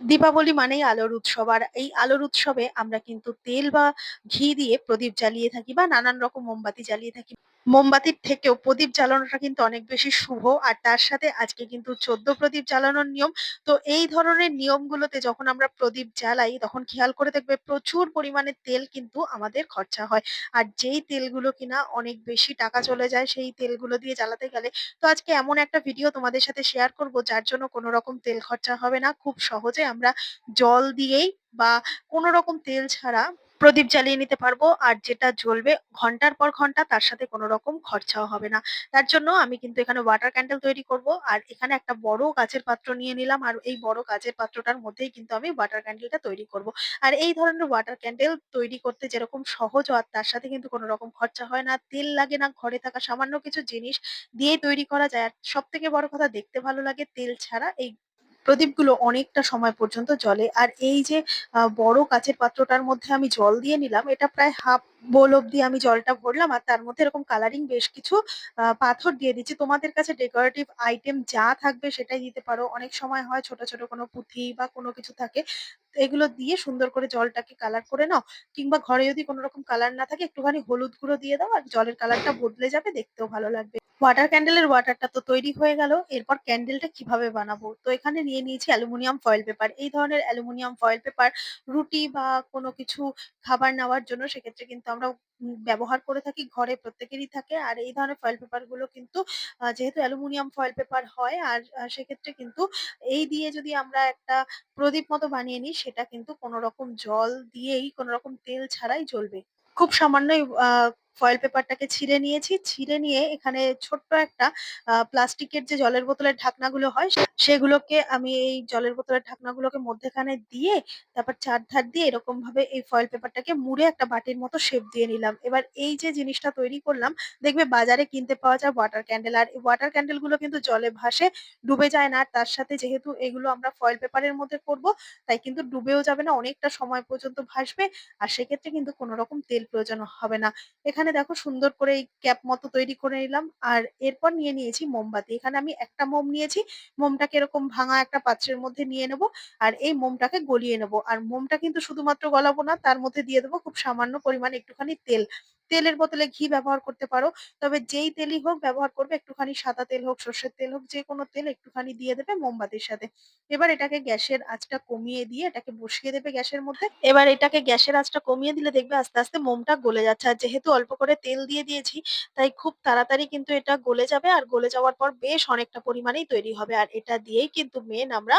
দীপাবলি মানেই আলোর উৎসব। আর এই আলোর উৎসবে আমরা কিন্তু তেল বা ঘি দিয়ে প্রদীপ জ্বালিয়ে থাকি বা নানান রকম মোমবাতি জ্বালিয়ে থাকি। মোমবাতির থেকেও প্রদীপ জ্বালানোটা কিন্তু অনেক বেশি শুভ। আর তার সাথে আজকে কিন্তু ১৪ প্রদীপ জ্বালানোর নিয়ম। তো এই ধরনের নিয়মগুলোতে যখন আমরা প্রদীপ জ্বালাই, তখন খেয়াল করে দেখবে প্রচুর পরিমাণে তেল কিন্তু আমাদের খরচা হয়। আর যেই তেলগুলো কিনা অনেক বেশি টাকা চলে যায়, সেই তেলগুলো দিয়ে জ্বালাতে গেলে তো আজকে এমন একটা ভিডিও তোমাদের সাথে শেয়ার করব, যার জন্য কোনো রকম তেল খরচা হবে না। খুব সহজে আমরা জল দিয়েই বা কোনো রকম তেল ছাড়া প্রদীপ জ্বালিয়ে নিতে পারব আর যেটা জ্বলবে ঘণ্টার পর ঘণ্টা তার সাথে কোনো রকম খরচাও হবে না। তার জন্য আমি কিন্তু এখানে ওয়াটার ক্যান্ডেল তৈরি করব আর এখানে একটা বড় কাঁচের পাত্র নিয়ে নিলাম আর এই বড় কাঁচের পাত্রটার মধ্যেই কিন্তু আমি ওয়াটার ক্যান্ডেলটা তৈরি করব। আর এই ধরনের ওয়াটার ক্যান্ডেল তৈরি করতে যেরকম সহজ আর তার সাথে কিন্তু কোনো রকম খরচা হয় না, তেল লাগে না, ঘরে থাকা সামান্য কিছু জিনিস দিয়েই তৈরি করা যায়। আর সব থেকে বড় কথা দেখতে ভালো লাগে তেল ছাড়া এই প্রদীপগুলো অনেকটা সময় পর্যন্ত জ্বলে। আর এই যে বড় কাঁচের পাত্রটার মধ্যে আমি জল দিয়ে নিলাম, এটা প্রায় হাফ বোল অব্দি আমি জলটা ভরলাম আর তার মধ্যে এরকম কালারিং বেশ কিছু পাথর দিয়ে দিচ্ছি। তোমাদের কাছে ডেকোরেটিভ আইটেম যা থাকবে সেটাই দিতে পারো। অনেক সময় হয় ছোট, ছোট কোনো পুঁথি বা কোনো কিছু থাকে। এগুলো দিয়ে সুন্দর করে জলটাকে কালার করে নাও। কিংবা ঘরে যদি কোনো রকম কালার না থাকে একটুখানি হলুদ গুঁড়ো দিয়ে দাও আর জলের কালারটা বদলে যাবে, দেখতেও ভালো লাগবে। ওয়াটার ক্যান্ডেলের ওয়াটারটা তো তৈরি হয়ে গেল। এরপর ক্যান্ডেলটা কীভাবে বানাবো? তো এখানে নিয়ে নিয়েছি অ্যালুমিনিয়াম ফয়েল পেপার। এই ধরনের অ্যালুমিনিয়াম ফয়েল পেপার রুটি বা কোনো কিছু খাবার নেওয়ার জন্য সেক্ষেত্রে কিন্তু আমরা ব্যবহার করে থাকি। ঘরে প্রত্যেকেরই থাকে। আর এই ধরনের ফয়েল পেপারগুলো কিন্তু যেহেতু অ্যালুমিনিয়াম ফয়েল পেপার হয়, আর সেক্ষেত্রে কিন্তু এই দিয়ে যদি আমরা একটা প্রদীপ মতো বানিয়ে নিই, সেটা কিন্তু কোনো রকম জল দিয়েই, কোনো রকম তেল ছাড়াই জ্বলবে। খুব সামান্যই, আ ফয়েল পেপারটাকে ছিঁড়ে নিয়েছি। ছিঁড়ে নিয়ে এখানে ছোট্ট একটা প্লাস্টিকের যে জলের বোতলের ঢাকনাগুলো হয় সেগুলোকে আমি এই জলের বোতলের ঢাকনাগুলোকে মধ্যেখানে দিয়ে তারপর চারধার দিয়ে এরকম ভাবে এই ফয়েল পেপারটাকে মুড়ে একটা বাটির মতো শেপ দিয়ে নিলাম। এবার এই যে জিনিসটা তৈরি করলাম দেখবে বাজারে কিনতে পাওয়া যায় ওয়াটার ক্যান্ডেল। আর এই ওয়াটার ক্যান্ডেলগুলো কিন্তু জলে ভাসে, ডুবে যায় না। আর তার সাথে যেহেতু এগুলো আমরা ফয়েল পেপারের মধ্যে করব তাই কিন্তু ডুবেও যাবে না। অনেকটা সময় পর্যন্ত ভাসবে। আর সেক্ষেত্রে কিন্তু কোনো রকম তেল প্রয়োজন হবে না। এখানে দেখো সুন্দর করে এই ক্যাপ মতো তৈরি করে নিলাম। আর এরপর নিয়ে নিয়েছি মোমবাতি। এখানে আমি একটা মোম নিয়েছি। মোমটাকে এরকম ভাঙা একটা পাত্রের মধ্যে নিয়ে নেব। আর এই মোমটাকে গলিয়ে নেব। আর মোমটা কিন্তু শুধুমাত্র গলাবো না, তার মধ্যে দিয়ে দেবো খুব সামান্য পরিমাণে একটুখানি তেল। তেলের বদলে ঘি ব্যবহার করতে পারো। তবে যেই তেলই হোক ব্যবহার করবে একটুখানি সাদা তেল হোক, সর্ষের তেল হোক, যেকোনো তেল একটুখানি দিয়ে দেবে মোমবাতির সাথে। এবার এটাকে গ্যাসের আঁচটা কমিয়ে দিয়ে এটাকে বসিয়ে দেবে গ্যাসের মধ্যে। এবার এটাকে গ্যাসের আঁচটা কমিয়ে দিলে দেখবে আস্তে, আস্তে মোমটা গলে যাচ্ছে। আর যেহেতু অল্প করে তেল দিয়ে দিয়েছি তাই খুব তাড়াতাড়ি কিন্তু এটা গলে যাবে। আর গলে যাওয়ার পর বেশ অনেকটা পরিমাণেই তৈরি হবে। আর এটা দিয়েই কিন্তু মেন আমরা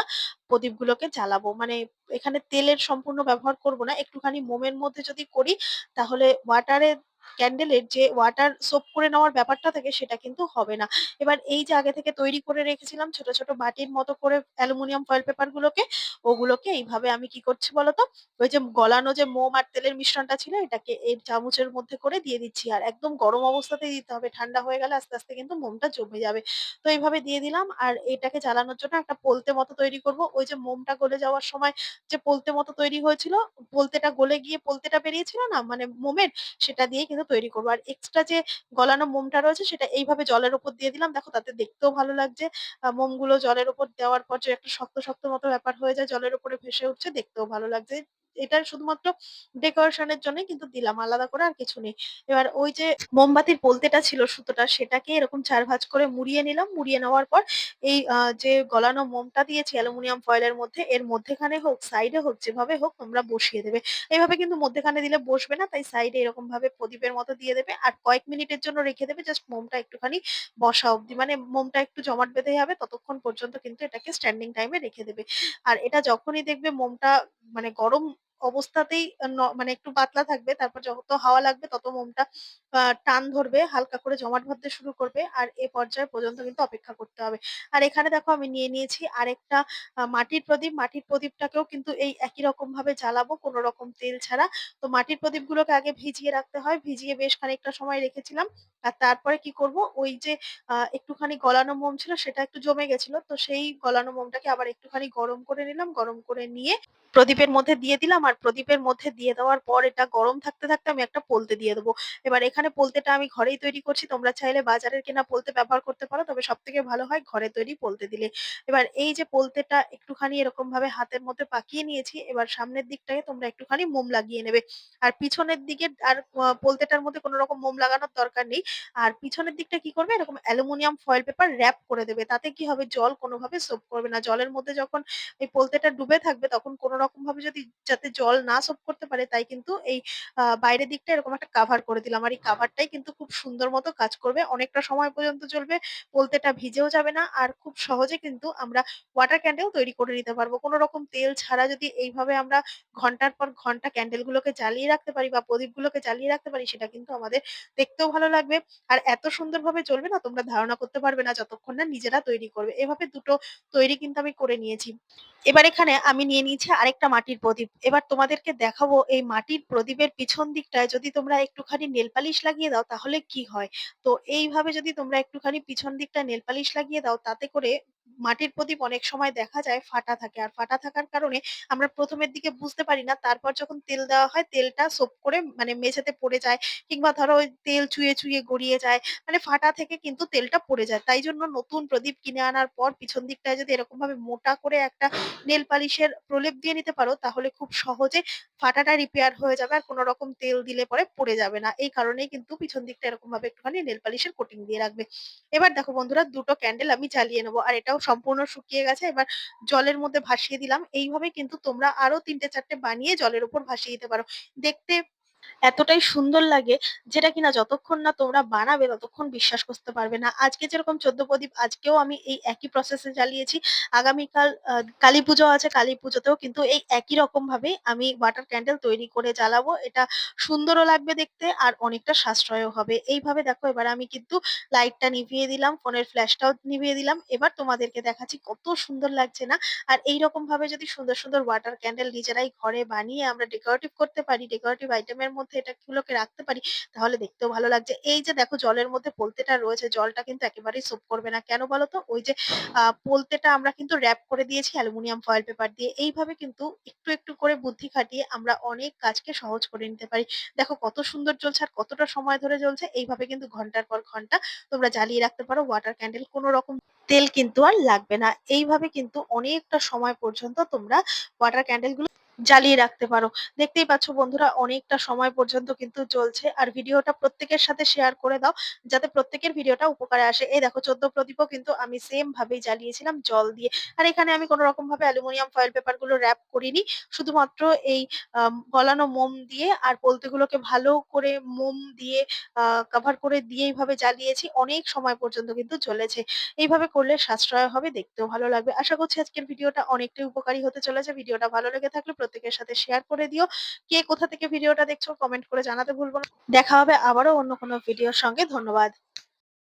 প্রদীপগুলোকে জ্বালাবো। মানে এখানে তেলের সম্পূর্ণ ব্যবহার করব না। একটুখানি মোমের মধ্যে যদি করি তাহলে ওয়াটারের ক্যান্ডেলের যে ওয়াটার সোক করে নেওয়ার ব্যাপারটা থাকে সেটা কিন্তু হবে না। এবার এই যে আগে থেকে তৈরি করে রেখেছিলাম ছোট, ছোট বাটির মতো করে অ্যালুমিনিয়াম ফয়েল পেপার গুলোকে, ওগুলোকে এইভাবে আমি কি করছি বলতো? ওই যে গলানো যে মোম আর তেলের মিশ্রণটা ছিল এটাকে এই চামচের মধ্যে করে দিয়ে দিচ্ছি। আর একদম গরম অবস্থাতেই দিতে হবে। ঠান্ডা হয়ে গেলে আস্তে, আস্তে কিন্তু মোমটা জমে যাবে। তো এইভাবে দিয়ে দিলাম আর এটাকে জ্বালানোর জন্য একটা পোলতে মতো তৈরি করব। ওই যে মোমটা গলে যাওয়ার সময় যে পোলতে মতো তৈরি হয়েছিল, পোলতেটা গলে গিয়ে পোলতেটা বেরিয়েছিল না? মানে মোমের, সেটা দিয়েই কিন্তু তৈরি করব আর এক্সট্রা যে গলানো মোমটা রয়েছে সেটা এইভাবে জলের উপর দিয়ে দিলাম। দেখো তাতে দেখতেও ভালো লাগছে। মোমগুলো জলের উপর দেওয়ার পর যে একটা শক্ত, শক্ত মতো ব্যাপার হয়ে যায় জলের উপরে ভেসে উঠছে দেখতেও ভালো লাগছে। এটা শুধুমাত্র ডেকোরেশন এর জন্যই কিন্তু দিলাম। আলাদা করে আর কিছু নেই। এবার ওই যে মোমবাতির পোলতেটা ছিল সুতোটা সেটাকে এরকম চার ভাঁজ করে মুড়িয়ে নিলাম। মুড়িয়ে নেওয়ার পর এই যে গলানো মোমটা দিয়েছি অ্যালুমিনিয়াম ফয়েল এর মধ্যে এর মধ্যেখানে হোক, সাইড হোক যেভাবে হোক তোমরা বসিয়ে দেবে। এইভাবে কিন্তু মধ্যেখানে দিলে বসবে না তাই সাইড এ এরকমভাবে প্রদীপের মতো দিয়ে দেবে। আর কয়েক মিনিটের জন্য রেখে দেবে জাস্ট মোমটা একটুখানি বসা অব্দি। মানে মোমটা একটু জমাট বেঁধে যাবে ততক্ষণ পর্যন্ত কিন্তু এটাকে স্ট্যান্ডিং টাইম রেখে দেবে। আর এটা যখনই দেখবে মোমটা মানে গরম অবস্থাতেই মানে একটু পাতলা থাকবে। তারপর যত হাওয়া লাগবে তত মোমটা টান ধরবে, হালকা করে জমাট বাঁধতে শুরু করবে। আর এ পর্যায় পর্যন্ত কিন্তু অপেক্ষা করতে হবে। আর এখানে দেখো আমি নিয়ে নিয়েছি আরেকটা মাটির প্রদীপ। মাটির প্রদীপটাকেও কিন্তু এই একই রকম ভাবে জ্বালাবো কোন রকম তেল ছাড়া। তো মাটির প্রদীপগুলোকে আগে ভিজিয়ে রাখতে হয়। ভিজিয়ে বেশ খানিকটা সময় রেখেছিলাম। আর তারপরে কি করব ওই যে একটুখানি গলানো মোম ছিল সেটা একটু জমে গেছিল। তো সেই গলানো মোমটাকে আবার একটুখানি গরম করে নিলাম। গরম করে নিয়ে প্রদীপের মধ্যে দিয়ে দিলাম। আর প্রদীপের মধ্যে দিয়ে দেওয়ার পর এটা গরম থাকতে, থাকতে আমি একটা পোলতে দিয়ে দেবো। এবার এখানে পোলতেটা আমি ঘরেই তৈরি করছি। তোমরা চাইলে বাজারের কেনা পোলতে ব্যবহার করতে পারো। তবে সব থেকে ভালো হয় ঘরে তৈরি পোলতে দিলে। এবার এই যে পোলতেটা একটুখানি এরকম ভাবে হাতের মধ্যে পাকিয়ে নিয়েছি। এবার সামনের দিকটাকে তোমরা একটুখানি মোম লাগিয়ে নেবে। আর পিছনের দিকে আর পোলতেটার মধ্যে কোনো রকম মোম লাগানোর দরকার নেই। আর পিছনের দিকটা কি করবে এরকম অ্যালুমিনিয়াম ফয়েল পেপার র‍্যাপ করে দেবে। তাতে কি হবে জল কোনোভাবে সোপ করবে না। জলের মধ্যে যখন এই পোলতেটা ডুবে থাকবে তখন কোনো রকম ভাবে যদি যাতে জল না সোপ করতে পারে, তাই কিন্তু এই বাইরের দিকটা এরকম একটা কাভার করে দিলাম। আর এই কাভারটাই কিন্তু খুব সুন্দর মতো কাজ করবে। অনেকটা সময় পর্যন্ত চলবে। পোলতেটা ভিজেও যাবে না। আর খুব সহজে কিন্তু আমরা ওয়াটার ক্যান্ডেল তৈরি করে নিতে পারব। কোনো রকম তেল ছাড়া যদি এইভাবে আমরা ঘণ্টার পর ঘণ্টা ক্যান্ডেল গুলোকে জ্বালিয়ে রাখতে পারি বা প্রদীপগুলোকে জ্বালিয়ে রাখতে পারি, সেটা কিন্তু আমাদের দেখতেও ভালো লাগবে। আর এত সুন্দরভাবে চলবে না, তোমরা ধারণা করতে পারবে না যতক্ষণ না নিজেরা তৈরি করবে। এভাবে দুটো তৈরি কিন্তু আমি করে নিয়েছি। এবার এখানে আমি নিয়ে নিয়েছি আরেকটা মাটির প্রদীপ। এবার তোমাদেরকে দেখাবো এই মাটির প্রদীপের পিছন দিকটায় যদি তোমরা একটুখানি নেল পালিশ লাগিয়ে দাও তাহলে কি হয়? তো এইভাবে যদি তোমরা একটুখানি পিছন দিকটা নেল পালিশ লাগিয়ে দাও তাতে করে মাটির প্রদীপ অনেক সময় দেখা যায় ফাটা থাকে। আর ফাটা থাকার কারণে আমরা প্রথমের দিকে বুঝতে পারি না। তারপর যখন তেল দেওয়া হয় তেলটা সোপ করে মানে মেঝেতে পড়ে যায় কিংবা ধরো ওই তেল চুইয়ে, চুইয়ে গড়িয়ে যায়। মানে ফাটা থেকে কিন্তু তেলটা পড়ে যায়। তাই জন্য নতুন প্রদীপ কিনে আনার পর পিছন দিকটায় যদি এরকমভাবে মোটা করে একটা নেল পালিশের প্রলেপ দিয়ে নিতে পারো তাহলে খুব সহজে ফাটাটা রিপেয়ার হয়ে যাবে আর কোনো রকম তেল দিলে পরে পড়ে যাবে না। এই কারণেই কিন্তু পিছন দিকটা এরকম ভাবে একটুখানি নেল পালিশের কোটিং দিয়ে রাখবে। এবার দেখো বন্ধুরা দুটো ক্যান্ডেল আমি জ্বালিয়ে নেব। আর এটাও সম্পূর্ণ শুকিয়ে গেছে। এবার জলের মধ্যে ভাসিয়ে দিলাম। এইভাবে কিন্তু তোমরা আরও তিনটে চারটে বানিয়ে জলের উপর ভাসিয়ে দিতে পারো। দেখতে এতটাই সুন্দর লাগে যেটা কিনা যতক্ষণ না তোমরা বানাবে ততক্ষণ বিশ্বাস করতে পারবে না। আজকে যেরকম ১৪ প্রদীপ আজকেও আমি এই একই প্রসেস জ্বালিয়েছি। আগামীকাল আ কালীপুজো আছে। কালীপুজোতেও কিন্তু এই একই রকম ভাবে আমি ওয়াটার ক্যান্ডেল তৈরি করে জ্বালাবো। এটা সুন্দরও লাগবে দেখতে আর অনেকটা সাশ্রয়ও হবে। এইভাবে দেখো এবার আমি কিন্তু লাইটটা নিভিয়ে দিলাম। ফোনের ফ্ল্যাশটাও নিভিয়ে দিলাম। এবার তোমাদেরকে দেখাচ্ছি কত সুন্দর লাগছে না? আর এইরকম ভাবে যদি সুন্দর, সুন্দর ওয়াটার ক্যান্ডেল নিজেরাই ঘরে বানিয়ে আমরা ডেকোরেটিভ করতে পারি, ডেকোরেটিভ আইটেম এর মধ্যে এটা গুলোকে রাখতে পারি তাহলে দেখতেও ভালো লাগছে। এই যে দেখো জলের মধ্যে পোলতেটা রয়েছে জলটা কিন্তু একেবারেই সোপ করবে না। কেন বলো তো? ওই যে পোলতেটা আমরা কিন্তু র‍্যাপ করে দিয়েছি অ্যালুমিনিয়াম ফয়েল পেপার দিয়ে। এইভাবে কিন্তু একটু, একটু করে বুদ্ধি খাটিয়ে আমরা অনেক কাজকে সহজ করে নিতে পারি। দেখো কত সুন্দর জ্বলছে আর কতটা সময় ধরে জ্বলছে। এইভাবে কিন্তু ঘণ্টার পর ঘণ্টা তোমরা জ্বালিয়ে রাখতে পারো ওয়াটার ক্যান্ডেল কোনো রকম তেল কিন্তু আর লাগবে না। এইভাবে কিন্তু অনেকটা সময় পর্যন্ত তোমরা ওয়াটার ক্যান্ডেলগুলো জ্বালিয়ে রাখতে পারো। দেখতেই পাচ্ছ বন্ধুরা অনেকটা সময় পর্যন্ত কিন্তু চলছে। আর ভিডিওটা প্রত্যেকের সাথে শেয়ার করে দাও যাতে প্রত্যেকের ভিডিওটা উপকারে আসে। এই দেখো ১৪ প্রদীপও কিন্তু আমি সেম ভাবেই জ্বালিয়েছিলাম জল দিয়ে। আর এখানে আমি কোনো রকম ভাবে অ্যালুমিনিয়াম ফয়েল পেপারগুলো র‍্যাপ করিনি। শুধুমাত্র এই গলানো মোম দিয়ে আর পোলতেগুলোকে ভালো করে মোম দিয়ে কভার করে দিয়ে এইভাবে জ্বালিয়েছি। অনেক সময় পর্যন্ত কিন্তু চলেছে এইভাবে করলে সাশ্রয় হবে, দেখতেও ভালো লাগবে। আশা করছি আজকের ভিডিওটা অনেকটাই উপকারী হতে চলেছে। ভিডিওটা ভালো লেগে থাকলে প্রত্যেকের সাথে শেয়ার করে দিও। কে কোথা থেকে ভিডিওটা দেখছ কমেন্ট করে জানাতে ভুলবো না। দেখা হবে আবারও অন্য কোনো ভিডিওর সঙ্গে। ধন্যবাদ।